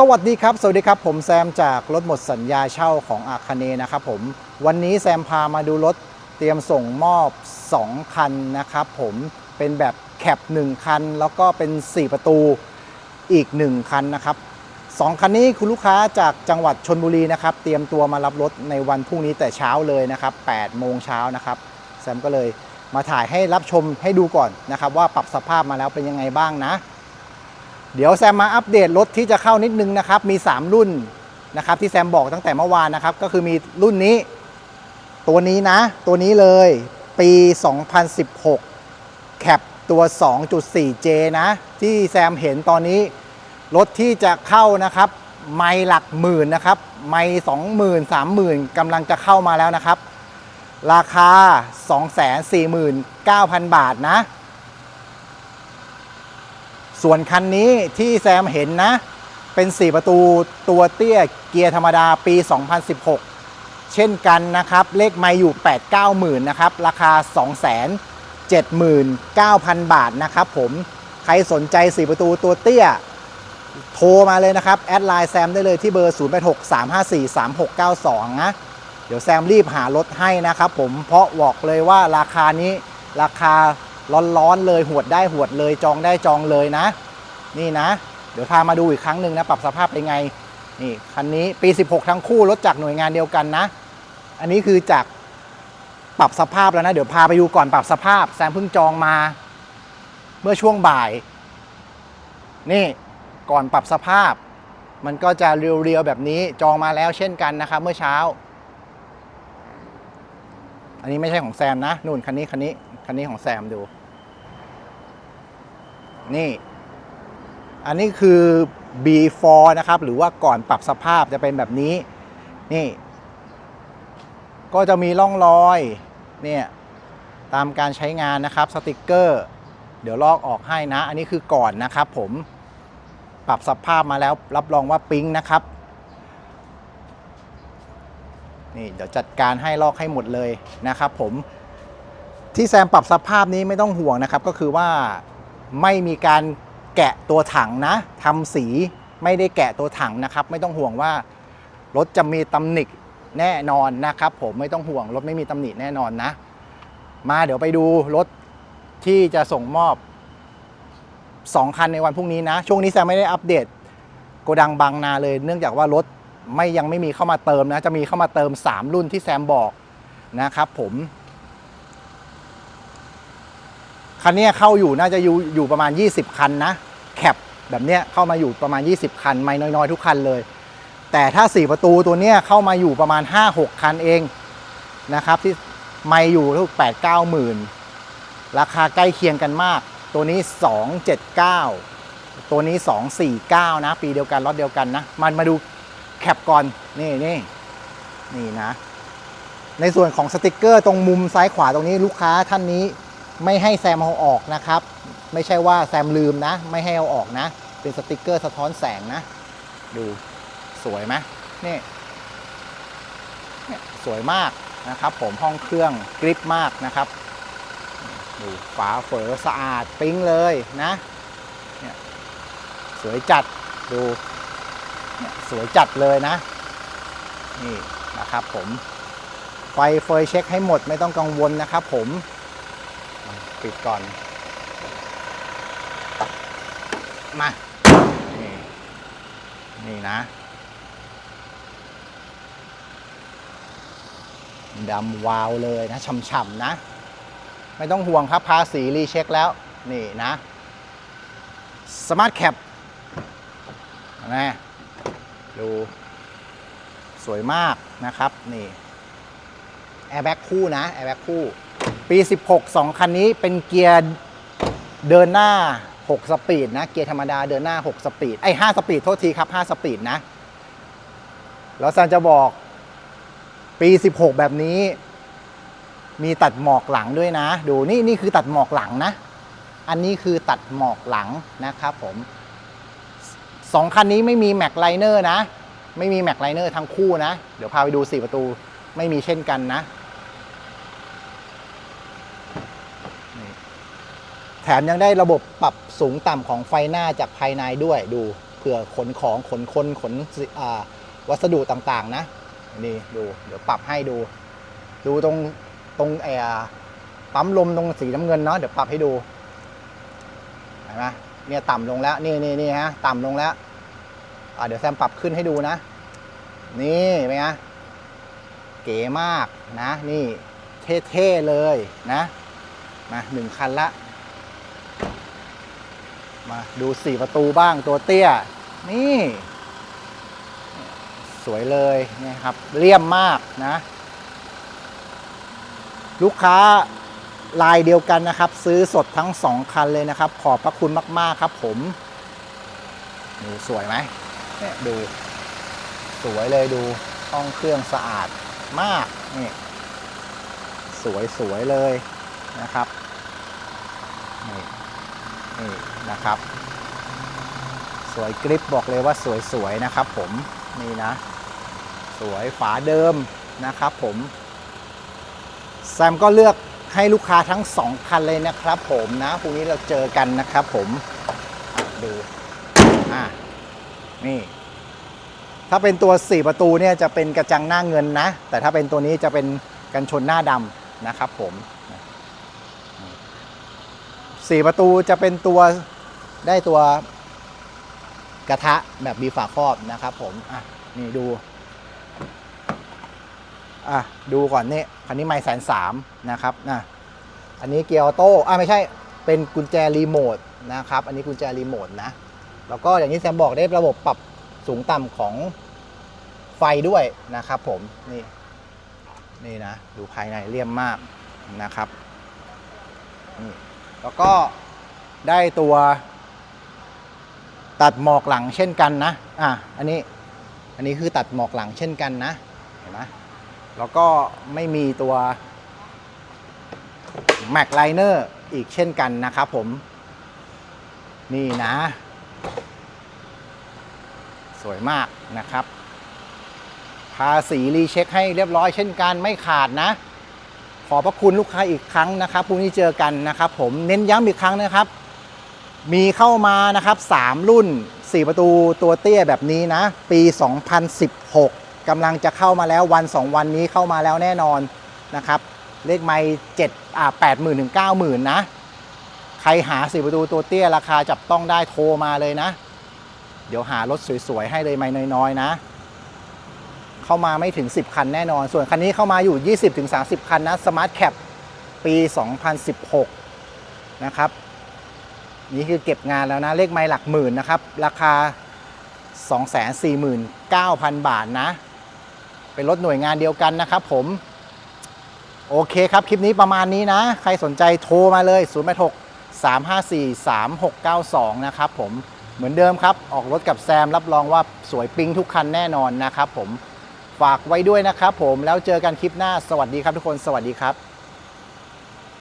สวัสดีครับ สวัสดีครับ ผมแซมจากรถหมดสัญญาเช่าของอาคาเนนะครับผม วันนี้แซมพามาดูรถเตรียมส่งมอบ 2 คันนะครับผม เป็นแบบแคป1คัน แล้วก็เป็น 4 ประตูอีก 1 คันนะครับสองคันนี้คุณลูกค้าจากจังหวัดชนบุรีนะครับ เตรียมตัวมารับรถในวันพรุ่งนี้แต่เช้าเลยนะครับ8โมงเช้านะครับ แซมก็เลยมาถ่ายให้รับชมให้ดูก่อนนะครับว่าปรับสภาพมาแล้วเป็นยังไงบ้างนะ เดี๋ยวแซมมาอัปเดตรถที่จะเข้านิดนึงนะครับ มี 3 รุ่นนะครับที่แซมบอกตั้งแต่เมื่อวานนะครับ ก็คือมีรุ่นนี้ ตัวนี้นะ ตัวนี้เลยปี 2016 แคปตัว 2.4J นะ ที่แซมเห็นตอนนี้ รถที่จะเข้านะครับ ไม่หลักหมื่นนะครับ ไม่สองหมื่นสามหมื่นกำลังจะเข้ามาแล้วนะครับ ราคา 249,000 บาทนะ ส่วนคันนี้ที่แซมเห็นนะ เป็น 4 ประตูตัวเตี้ยเกียร์ธรรมดาปี 2016 เช่นกันนะครับ เลขไม่อยู่ 8 9หมื่นนะครับ ราคา 2 7 9 0 0 0 บาทนะครับผม ใครสนใจ 4 ประตูตัวเตี้ย โทรมาเลยนะครับ แอดไลน์แซมได้เลยที่เบอร์ 086 354 3692 นะ เดี๋ยวแซมรีบหารถให้นะครับผม เพราะบอกเลยว่าราคานี้ราคา ร้อนๆเลยหวดได้หวดเลยจองได้จองเลยนะ นี่นะ เดี๋ยวพามาดูอีกครั้งหนึ่งนะปรับสภาพเป็นไงนี่คันนี้ปี 16 ทั้งคู่รถจากหน่วยงานเดียวกันนะ อันนี้คือจากปรับสภาพแล้วนะ เดี๋ยวพาไปดูก่อนปรับสภาพแซมเพิ่งจองมา เมื่อช่วงบ่าย นี่ก่อนปรับสภาพ มันก็จะเรียวๆแบบนี้จองมาแล้วเช่นกันนะครับเมื่อเช้า อันนี้ไม่ใช่ของแซมนะนู่นคันนี้คันนี้คันนี้ของแซมดู นี่ อันนี้คือ before นะครับ หรือว่าก่อนปรับสภาพจะเป็นแบบนี้ นี่ ก็จะมีร่องรอย เนี่ย ตามการใช้งานนะครับ สติกเกอร์ เดี๋ยวลอกออกให้นะ อันนี้คือก่อนนะครับผม ปรับสภาพมาแล้ว รับรองว่าปิ๊งนะครับ นี่เดี๋ยวจัดการให้ลอกให้หมดเลยนะครับผมที่แซมปรับสภาพนี้ไม่ต้องห่วงนะครับ ก็คือว่า ไม่มีการแกะตัวถังนะทำสีไม่ได้แกะตัวถังนะครับ ไม่ต้องห่วงว่ารถจะมีตำหนิแน่นอนนะครับ ผมไม่ต้องห่วงรถไม่มีตำหนิแน่นอนนะ มาเดี๋ยวไปดูรถที่จะส่งมอบ 2 คันในวันพรุ่งนี้นะ ช่วงนี้แซมไม่ได้อัปเดตโกดังบางนาเลย เนื่องจากว่ารถไม่ยังไม่มีเข้ามาเติมนะ จะมีเข้ามาเติม 3 รุ่นที่แซมบอกนะครับผม คันนี้เข้าอยู่น่าจะอยู่อยู่ประมาณ 20 คันนะ แคปแบบเนี้ยเข้ามาอยู่ประมาณ 20 คัน ไม่น้อยๆ ทุกคันเลย แต่ถ้า 4 ประตูตัวเนี้ยเข้ามาอยู่ประมาณ 5-6 คันเองนะครับที่ไม่อยู่ทุก8 9หมื่นราคาใกล้เคียงกันมาก ตัวนี้ 279 ตัวนี้ 249 นะ ปีเดียวกันรถเดียวกันนะ มันมาดูแคปก่อน นี่นี่นี่นะ ในส่วนของสติกเกอร์ตรงมุมซ้ายขวาตรงนี้ลูกค้าท่านนี้ ไม่ให้แซมเอาออกนะครับ ไม่ใช่ว่าแซมลืมนะ ไม่ให้เอาออกนะ เป็นสติกเกอร์สะท้อนแสงนะ ดูสวยไหมนี่นี่สวยมากนะครับ ผมห้องเครื่องกริปมากนะครับดูฝาเฝอสะอาดปิ๊งเลยนะเนี่ยสวยจัดดูเนี่ยสวยจัดเลยนะ นี่นะครับผมไฟเฟยเช็คให้หมดไม่ต้องกังวลนะครับผม ปิดก่อน มา นี่ นี่นะดำวาวเลยนะฉ่ำๆนะ ไม่ต้องห่วงครับภาษีรีเช็คแล้ว นี่นะสมาร์ทแคปนะดูสวยมากนะครับ นี่แอร์แบ็กคู่นะแอร์แบ็กคู่ ปี 16 2 คันนี้เป็นเกียร์เดินหน้า 6 สปีดนะ เกียร์ธรรมดาเดินหน้า 6 สปีด ไอ้ 5 สปีด โทษทีครับ 5 สปีดนะ แล้วซันจะบอกปี 16 แบบนี้ มีตัดหมอกหลังด้วยนะ ดูนี่นี่คือตัดหมอกหลังนะ อันนี้คือตัดหมอกหลังนะครับผมสองคันนี้ไม่มีแม็กไลเนอร์นะ ไม่มีแม็กไลเนอร์ทั้งคู่นะ เดี๋ยวพาไปดู 4 ประตูไม่มีเช่นกันนะ แถมยังได้ระบบปรับสูงต่ำของไฟหน้าจากภายในด้วยดูเผื่อขนของขนคนขนวัสดุต่างๆนะนี่ดูเดี๋ยวปรับให้ดู ดูตรงตรงไอ้อ่าปั๊มลมตรงสีน้ำเงินเนาะเดี๋ยวปรับให้ดูเห็นไหมเนี่ยต่ำลงแล้วนี่นี่นี่ฮะต่ำลงแล้วเดี๋ยวแซมปรับขึ้นให้ดูนะ นี่เป็นไงเก๋มากนะ นี่เท่ๆเลยนะมาหนึ่งคันละ มาดูสี่ประตูบ้างตัวเตี้ย นี่ สวยเลยนะครับเลี่ยมมากนะ ลูกค้าลายเดียวกันนะครับ ซื้อสดทั้งสองคันเลยนะครับ ขอบพระคุณมาก ๆ ครับผมดูสวยไหมเนี่ยดู สวยเลยดูห้องเครื่องสะอาดมากนี่สวยสวยเลยนะครับนี่นี่ นะครับ สวยกริปบอกเลยว่าสวยๆนะครับผมนี่นะ สวยฝาเดิมนะครับผมแซมก็เลือกให้ลูกค้าทั้งสองคันเลยนะครับผมนะพรุ่งนี้เราเจอกันนะครับผมดูอะนี่ ถ้าเป็นตัว 4 ประตูเนี่ยจะเป็นกระจังหน้าเงินนะ แต่ถ้าเป็นตัวนี้จะเป็นกันชนหน้าดำนะครับผม 4 ประตูจะเป็นตัว ได้ตัวกระทะแบบมีฝาครอบนะครับผม อะ นี่ดู อะ ดูก่อนนี่คันนี้ไม่แสนสามนะครับนะอันนี้เกียร์ออโต้ อะ ไม่ใช่ เป็นกุญแจรีโมทนะครับ อันนี้กุญแจรีโมทนะ แล้วก็อย่างที่แซมบอกได้ระบบปรับสูงต่ำของไฟด้วยนะครับผม นี่ นี่นะ ดูภายในเลี่ยมมากนะครับ นี่ แล้วก็ได้ตัว ตัดหมอกหลังเช่นกันนะ อะ อันนี้ อันนี้คือตัดหมอกหลังเช่นกันนะ เห็นไหมแล้วก็ไม่มีตัว Mac Liner อีกเช่นกันนะครับผม นี่นะ สวยมากนะครับ ภาษีรีเช็คให้เรียบร้อยเช่นกันไม่ขาดนะ ขอบพระคุณลูกค้าอีกครั้งนะครับพรุ่งนี้เจอกันนะครับผม เน้นย้ำอีกครั้งนะครับ มีเข้ามานะครับ 3 รุ่น 4 ประตูตัวเตี้ยแบบนี้นะ ปี 2016กำลังจะเข้ามาแล้ววัน 2 วันนี้เข้ามาแล้วแน่นอนนะครับ เลขไม่เจ็ดอ่าแปดหมื่นถึงเก้าหมื่นนะ ใครหา4ประตูตัวเตี้ยราคาจับต้องได้โทรมาเลยนะ เดี๋ยวหารถสวยๆ ให้เลยไม่น้อยๆนะ เข้ามาไม่ถึง 10 คันแน่นอน ส่วนคันนี้เข้ามาอยู่ 20-30 คันนะ Smart Cap ปี 2016 นะครับ นี่คือเก็บงานแล้วนะ เลขไม้หลักหมื่นนะครับ ราคา 249,000 บาทนะ เป็นรถหน่วยงานเดียวกันนะครับผม โอเคครับ คลิปนี้ประมาณนี้นะ ใครสนใจโทรมาเลย 086 354 3692 นะครับผมเหมือนเดิมครับ ออกรถกับแซมรับรองว่าสวยปิ๊งทุกคันแน่นอนนะครับผมฝากไว้ด้วยนะครับผมแล้วเจอกันคลิปหน้าสวัสดีครับทุกคนสวัสดีครับ